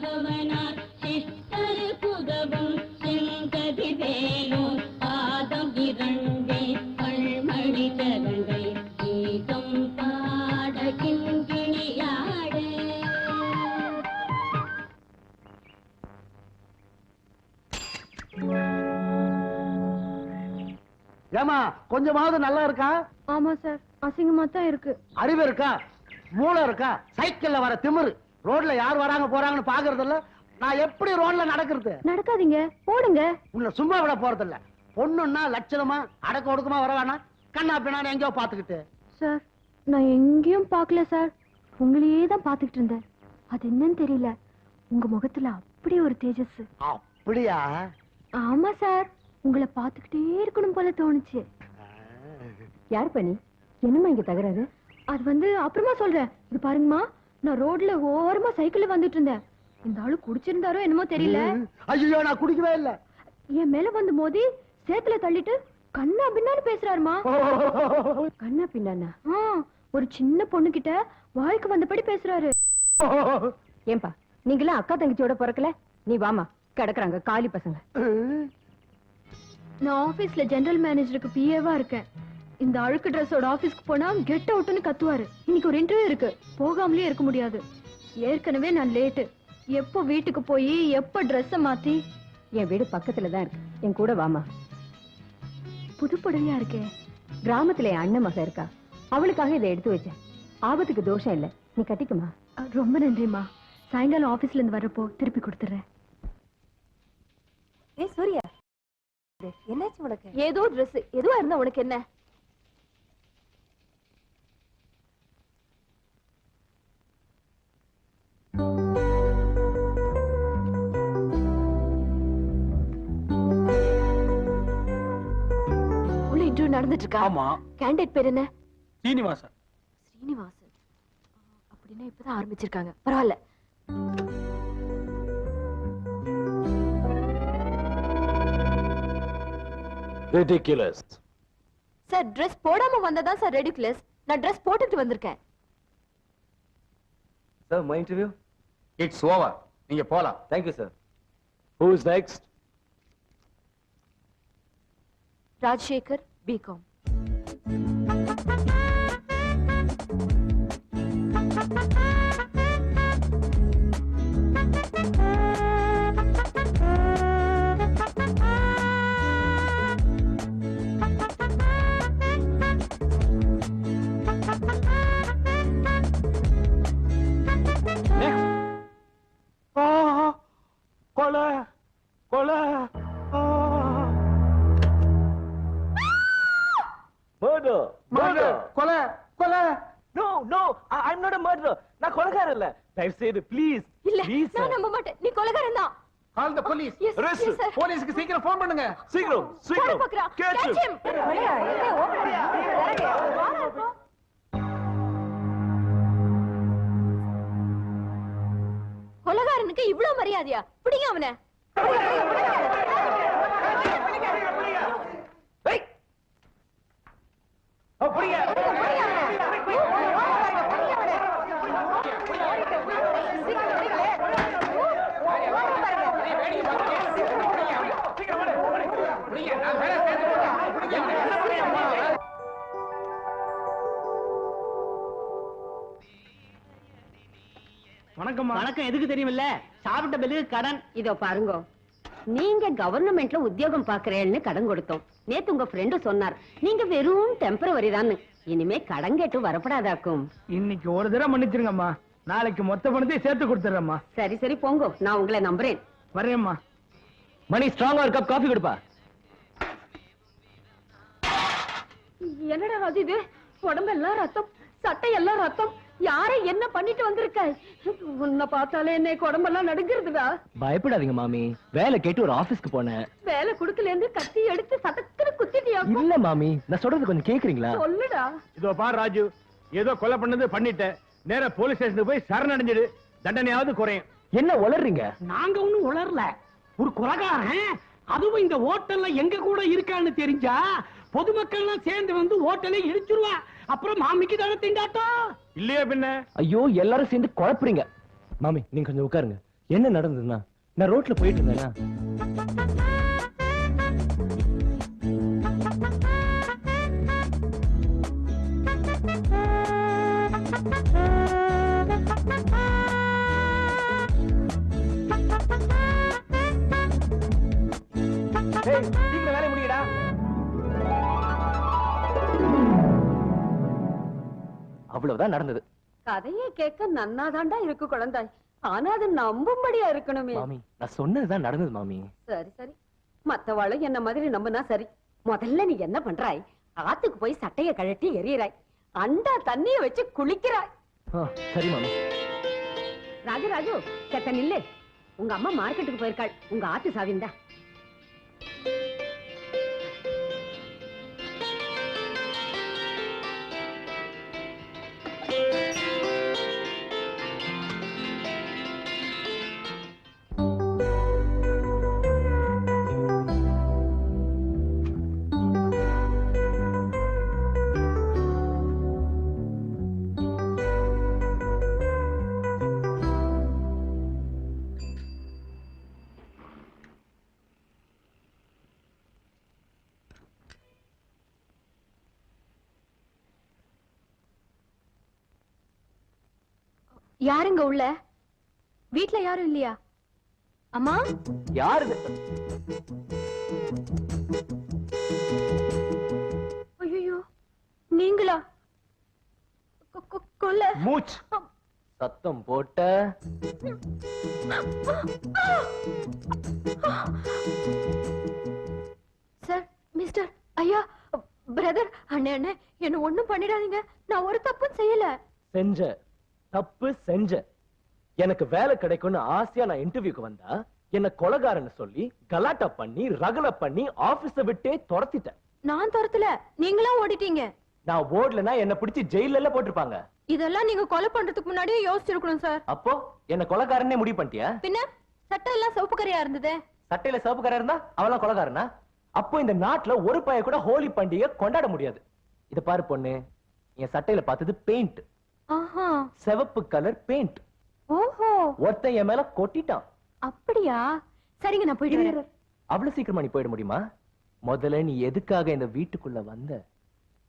பவனார் சிஷ்டருக்குதவும் செங்கதிவேலூர் பாதம் இரண்டே பல்மழி தரங்கை கீதம் பாட ஏமா கொஞ்சமாவது நல்லா இருக்கா? ஆமா சார் அசிங்கமா தான் இருக்கு. அறிவு இருக்கா? மூளை இருக்கா? சைக்கிள்ல வர திமிரு. ரோட்ல யார் வராங்க போறாங்கன்னு பாக்குறது இல்ல நான் எப்படி ரோட்ல நடக்கிறது? நடக்காதீங்க போடுங்க. உன்னை சும்மா விட போறது இல்ல பொண்ணுன்னா லட்சணமா அடக்க ஒடுக்கமா வர வேணாம். கண்ணா பின்னாடி எங்கேயோ பாத்துக்கிட்டு சார் நான் எங்கேயும் பார்க்கல சார். உங்களையே தான் பார்த்துக்கிட்டு இருந்தேன். அது என்னன்னு தெரியல. உங்க முகத்துல அப்படி ஒரு தேஜஸ் அப்படியா? ஆமா சார். உங்களை பார்த்துக்கிட்டே இருக்கணும் போல தோணுச்சு. யார் பண்ணி என்னம்மா இங்க தகராறு? அது வந்து அப்புறமா சொல்றேன். இது பாருங்கம்மா. நான் ரோட்ல ஓரமா சைக்கிள்ல வந்துட்டு இருந்தேன். இந்த ஆளு குடிச்சிருந்தாரோ என்னமோ தெரியல. ஐயோ நான் குடிக்கவே இல்ல. என் மேல வந்து மோதி சேத்துல தள்ளிட்டு கண்ணா பின்னான்னு பேசுறாருமா. கண்ணா பின்னானா? ஒரு சின்ன பொண்ணு கிட்ட வாய்க்கு வந்தபடி பேசுறாரு. ஏன்பா நீங்களாம் அக்கா தங்கச்சியோட பிறக்கல? நீ வாமா கிடக்குறாங்க காலி பசங்க. நான் ஆபீஸ்ல ஜெனரல் மேனேஜருக்கு பிஏவா இருக்கேன். இந்த அழுக்கு ட்ரெஸ்ஸோட ஆபீஸ்க்கு போனா கெட் அவுட்னு கத்துவாரு. இன்னைக்கு ஒரு இன்டர்வியூ இருக்கு. போகாமலே இருக்க முடியாது. ஏற்கனவே நான் லேட்டு எப்போ வீட்டுக்கு போய் எப்போ ட்ரெஸ்ஸ மாத்தி? என் வீடு பக்கத்துல தான் இருக்கு. என் கூட வாமா. புது புடவையா இருக்கே. கிராமத்துல என் அண்ணன் மக இருக்கா. அவளுக்காக இதை எடுத்து வச்சேன். ஆபத்துக்கு தோஷம் இல்ல. நீ கட்டிக்குமா? ரொம்ப நன்றிம்மா. சாயங்காலம் ஆபீஸ்ல இருந்து வரப்போ திருப்பி கொடுத்துறேன். ஏய் சூர்யா. என்னாச்சு உனக்கு? ஏதோ Dress. எதுவா இருந்தா உனக்கு என்ன? இன்டர்வியூ இருக்கா ஆமா. கேண்டிடேட் பேர் என்ன? சீனிவாசன். ஸ்ரீனிவாசன் ஆ, அப்படின்னா இப்பதான் ஆரம்பிச்சிருக்காங்க. பரவாயில்ல. Ridiculous. சார் Dress போடாம வந்ததா சார் ரெடிகுலஸ் நான் Dress போட்டுட்டு வந்திருக்கேன். Sir, my interview? It's over நீங்க போலாம். Thank you, sir. Who's next? Rajasekar BCom நீ கொலைகாரன் தான். Call the police sir. போலீஸ்க்கு சீக்கிரம் ஃபோன் பண்ணுங்க. சீக்கிரம் சீக்கிரம். பாக்குறான் Catch Catch him. him. கொலைகாரனுக்கு இவ்வளவு மரியாதையா? பிடிங்க அவனை. ஏய். அப்படியே. வணக்கம் வணக்கம் எதுக்கு தெரியுமில்ல? சாப்பிட்ட பில்லுக்கு கடன். இதோ பாருங்க. நீங்க கவர்மெண்ட்ல உத்தியோகம் பாக்குறேன்னு கடன் கொடுத்தோம். நேத்து உங்க ஃப்ரெண்டு சொன்னார் நீங்க வெறும் டெம்பரவரி தான் இனிமே கடன் கேட்டு வரப்படாதாக்கும். இன்னைக்கு ஒரு தடவை மன்னிச்சிருங்கம்மா. நாளைக்கு மொத்த பணத்தையும் சேர்த்து கொடுத்துறேம்மா. சரி சரி போங்க. நான் உங்களை நம்புறேன். வரேம்மா மணி ஸ்ட்ராங்கா ஒரு கப் காஃபி கொடுப்பா. என்னடா ராஜு இது? உடம்பெல்லாம் ரத்தம் சட்டை எல்லாம் ரத்தம். யாரை என்ன பண்ணிட்டு வந்திருக்க? உன்னை பார்த்தாலே என்ன உடம்பெல்லாம் நடுங்கிறதுடா. பயப்படாதீங்க மாமி. வேலை கேட்டு ஒரு ஆபீஸ்க்கு போனேன். வேலை குடுக்கல இருந்து கத்தி எடுத்து சதக்குன்னு குத்திட்டியா? இல்ல மாமி. நான் சொல்றது கொஞ்சம் கேக்குறீங்களா? சொல்லுடா. இதோ பார் ராஜு. ஏதோ கொலை பண்ணது பண்ணிட்டேன் நேரா போலீஸ் ஸ்டேஷனுக்கு போய் சரணடைஞ்சிடு. தண்டனையாவது குறையும். என்ன உளறீங்க? நாங்க ஒண்ணும் உளரல ஒரு கொலகாரன். அதுவும் இந்த ஹோட்டல்ல எங்க கூட இருக்கான்னு தெரிஞ்சா பொதுமக்கள் எல்லாம் சேர்ந்து வந்து ஹோட்டலை இடிச்சிருவா. அப்புறம் மாமிக்கு தானே திண்டாட்டம்? இல்லையா பின்ன? ஐயோ எல்லாரும் சேர்ந்து குழப்புறீங்க. மாமி நீங்க கொஞ்சம் உட்காருங்க. என்ன நடந்ததுன்னா? நான் ரோட்ல போயிட்டு இருந்தேனா? அவ்வளவுதான் நடந்தது. கதையை கேட்க நன்னாதாண்டா இருக்கு குழந்தாய். ஆனா அது நம்பும்படியா இருக்கணுமே. மாமி நான் சொன்னதுதான் நடந்தது மாமி. சரி சரி. மத்தவாளும் என்ன மாதிரி நம்புனா சரி. முதல்ல நீ என்ன பண்றாய்? ஆத்துக்கு போய் சட்டைய கழட்டி எறியறாய். அண்டா தண்ணிய வச்சு குளிக்கிறாய். சரி மாமி. ராஜராஜு செத்த நில்லு. உங்க அம்மா மார்க்கெட்டுக்கு போயிருக்காள். உங்க ஆத்து சாவிந்தா. யாருங்க உள்ள? வீட்ல யாரும் இல்லையா? அம்மா? யாரு? ஐயோ நீங்களா? கொல்ல. மூச் சத்தம் போட்ட. சார் மிஸ்டர் ஐயா பிரதர் அண்ணே அண்ணே என்ன ஒண்ணும் பண்ணிடாதீங்க. நான் ஒரு தப்பும் செய்யல. செஞ்ச தப்பு செஞ்ச. எனக்கு வேலை கிடைக்கும்னு ஆசையா நான் இன்டர்வியூக்கு வந்தா என்ன கொலகாரன்னு சொல்லி கலாட்டா பண்ணி ரகல பண்ணி ஆபீஸ விட்டே துரத்திட்டேன். நான் துரத்துல. நீங்களா ஓடிட்டீங்க. நான் ஓடலனா என்ன பிடிச்சு ஜெயில எல்லாம் போட்டிருப்பாங்க. இதெல்லாம் நீங்க கொலை பண்றதுக்கு முன்னாடியே யோசிச்சிருக்கணும் சார் அப்போ என்ன கொலகாரனே முடிவு பண்ணிட்டியா? பின்ன? சட்டம் எல்லாம் சிவப்பு கரையா இருந்ததே. சட்டையில சிவப்பு கரை இருந்தா அவெல்லாம் கொலகாரனா? அப்போ இந்த நாட்டுல ஒரு பைய கூட ஹோலி பண்டிகை கொண்டாட முடியாது. இத பாரு பொண்ணு. என் சட்டையில பார்த்தது பெயிண்ட் சிவப்பு கலர் பெயிண்ட் ஓஹோ. ஒருத்தன் என் மேல கொட்டிட்டான். அப்படியா? சரிங்க நான் போயிட்டு அவ்வளவு சீக்கிரமா நீ போயிட முடியுமா? முதல்ல நீ எதுக்காக இந்த வீட்டுக்குள்ள வந்த?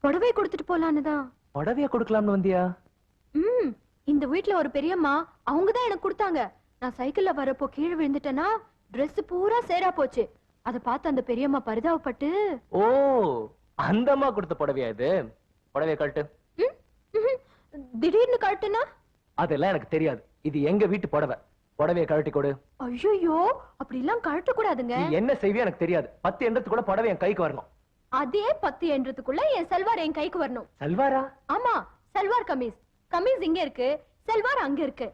புடவை கொடுத்துட்டு போலான்னு தான். புடவைய கொடுக்கலாம்னு வந்தியா? ம் இந்த வீட்ல ஒரு பெரியம்மா அவங்க தான் எனக்கு கொடுத்தாங்க. நான் சைக்கிள்ல வரப்போ கீழே விழுந்துட்டேனா Dress பூரா சேரா போச்சு. அத பார்த்து அந்த பெரியம்மா பரிதாபப்பட்டு ஓ அந்தம்மா கொடுத்த புடவையா இது? புடவைய கழட்டு. திடீர்னு கழட்டுனா? அதெல்லாம் எனக்கு தெரியாது. இது எங்க வீட்டு புடவை. புடவைய கழட்டி கொடு. ஐயோ அப்படி எல்லாம் கழட்ட கூடாதுங்க என்ன செய்வியோ எனக்கு தெரியாது. பத்து எண்ணத்துக்கு கூட புடவை என் கைக்கு வரணும். அதே பத்து என்றதுக்குள்ள என் செல்வார் என் கைக்கு வரணும். சல்வாரா? ஆமா சல்வார் கமீஸ். கமீஸ் இங்க இருக்கு. செல்வார் அங்க இருக்கு.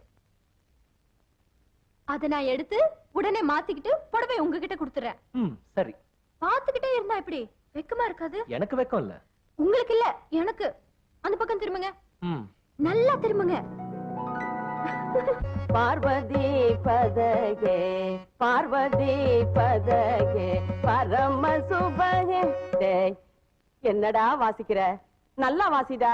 அத நான் எடுத்து உடனே மாத்திக்கிட்டு புடவை உங்ககிட்ட கொடுத்துறேன். ம் சரி. பாத்துக்கிட்டே இருந்தா எப்படி? வெக்கமா இருக்காது? எனக்கு வெக்கம் இல்ல. உங்களுக்கு இல்ல எனக்கு. அந்த பக்கம் திரும்புங்க. நல்லா திரும்புங்க. பார்வதி பதகே பார்வதி பதகே பரம சுபகே. என்னடா வாசிக்கிற? நல்லா வாசிடா.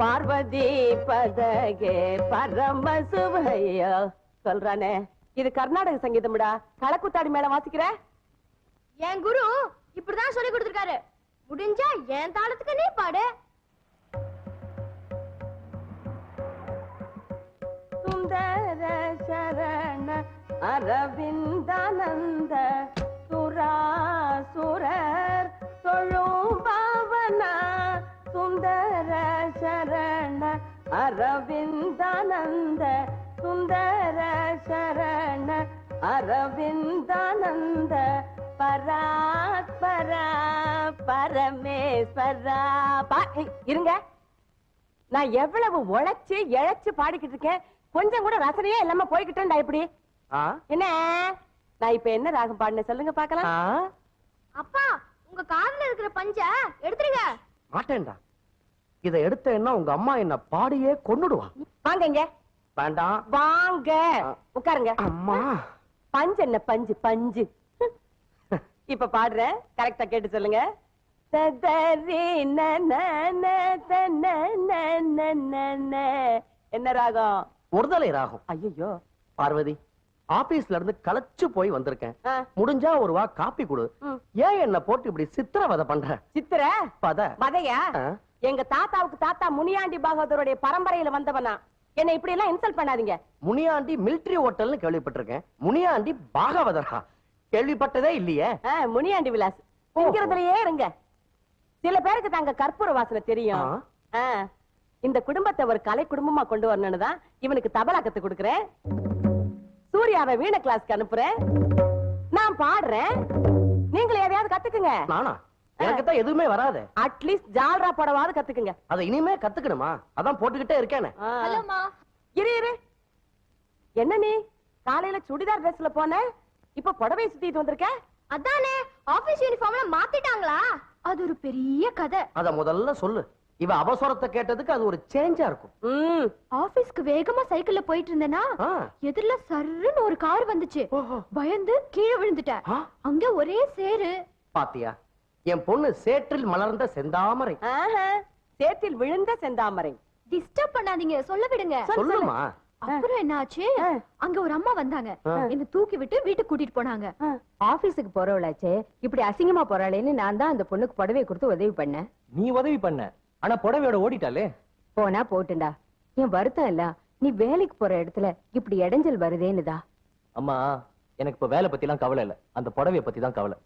பார்வதி பதகே பரம சுபையோ சொல்றானே இது கர்நாடக சங்கீதம்டா. களக்குத்தாடி மேல வாசிக்கிற? என் குரு இப்படிதான் சொல்லி கொடுத்திருக்காரு. முடிஞ்சா என் தாளத்துக்கு நீ பாடு. சுந்தர சரண அரவிந்தானந்த சுராசுரர் தொழும் பாவனா சுந்தர சரண அரவிந்தானந்த சுந்தர சரண அரவிந்தானந்த பராத்பரா பரமேஸ்வரா இருங்க. நான் எவ்வளவு உழைச்சு இழைச்சு பாடிக்கிட்டு இருக்கேன். கொஞ்சம் கூட ரசனையே இல்லாம போய்கிட்டேன்டா இப்படி என்ன? நான் இப்ப என்ன ராகம் பாடினேன் சொல்லுங்க பாக்கலாம் அப்பா உங்க காதுல இருக்கிற பஞ்ச எடுத்துருங்க. மாட்டேன்டா. இதை எடுத்தேன்னா உங்க அம்மா என்ன பாடியே கொன்னுடுவா. வாங்க இங்க. வேண்டாம். வாங்க. உட்காருங்க. அம்மா. பஞ்சு என்ன பஞ்சு பஞ்சு. இப்ப பாடுறேன் கரெக்டா கேட்டு சொல்லுங்க. என்ன ராகம்? ஒருதலை ராகம் ஐயோ பார்வதி ஆபீஸ்ல இருந்து களைச்சு போய் வந்திருக்கேன். முடிஞ்சா ஒரு வா காப்பி கொடு. ஏன் என்ன போட்டு இப்படி சித்திரவதை பண்ற? சித்திர? பத. மதையா ஆ? எங்க தாத்தாவுக்கு தாத்தா முனியாண்டி பாகவதருடைய பரம்பரையில வந்தவனா. என்னை இப்படி எல்லாம் இன்சல்ட் பண்ணாதீங்க. முனியாண்டி மிலிட்டரி ஹோட்டல்னு கேள்விப்பட்டிருக்கேன். முனியாண்டி பாகவதரா கேள்விப்பட்டதே இல்லையே. முனியாண்டி விலாஸ். இங்கிறதுலயே இருங்க. சில பேருக்கு தாங்க கற்பூர வாசனை தெரியும் இந்த குடும்பத்தை ஒரு கலை குடும்பமா கொண்டு வரணும்னு தான் இவனுக்கு தபலா கத்து கொடுக்கறேன். சூர்யாவை வீண கிளாஸ்க்கு அனுப்புறேன். நான் பாடுறேன். நீங்களே எதையாவது கத்துக்குங்க. நானா? எனக்கு தான் எதுவுமே வராதே. அட்லீஸ்ட் ஜால்ரா படவாவது கத்துக்குங்க. அதை இனிமே கத்துக்கணுமா? அதான் போட்டுக்கிட்டே இருக்கேனே. இரு இரு. என்ன நீ? காலையில சுடிதார் ட்ரெஸ்ல போன? இப்ப புடவை சுத்திட்டு வந்திருக்க? அதானே. ஆபீஸ் யூனிஃபார்ம்ல மாத்திட்டாங்களா? அது ஒரு பெரிய கதை. அத முதல்ல சொல்லு. இவ அவசரத்தை கேட்டதுக்கு அது ஒரு சேஞ்சா இருக்கும். ம். ஆபீஸ்க்கு வேகமா சைக்கிள்ல போயிட்டு இருந்தேனா. எதிரில சர்ருன்னு ஒரு கார் வந்துச்சு. பயந்து கீழே விழுந்துட்டேன்? அங்க ஒரே சேரு பாத்தியா என் பொண்ணு சேற்றில் மலர்ந்த செந்தாமரை. சேற்றில் விழுந்த செந்தாமரை. டிஸ்டர்ப் பண்ணாதீங்க சொல்ல விடுங்க. சொல்லுமா? அப்புறம் என்னாச்சு? அங்க ஒரு அம்மா வந்தாங்க. என்ன தூக்கி விட்டு வீட்டுக்கு கூட்டிட்டு போனாங்க. ஆபீஸுக்கு போறவளாச்சே இப்படி அசிங்கமா போறாளேன்னு நான் தான் அந்த பொண்ணுக்கு புடவையை கொடுத்து உதவி பண்ணேன். நீ உதவி பண்ண. ஆனா புடவையோட ஓடிட்டாலே போனா போட்டுண்டா. என் வருத்தம் இல்ல. நீ வேலைக்கு போற இடத்துல இப்படி இடைஞ்சல் வருதேன்னுதா. அம்மா எனக்கு இப்ப வேலை பத்தி எல்லாம் கவலை இல்ல. அந்த புடவைய பத்தி தான் கவலை.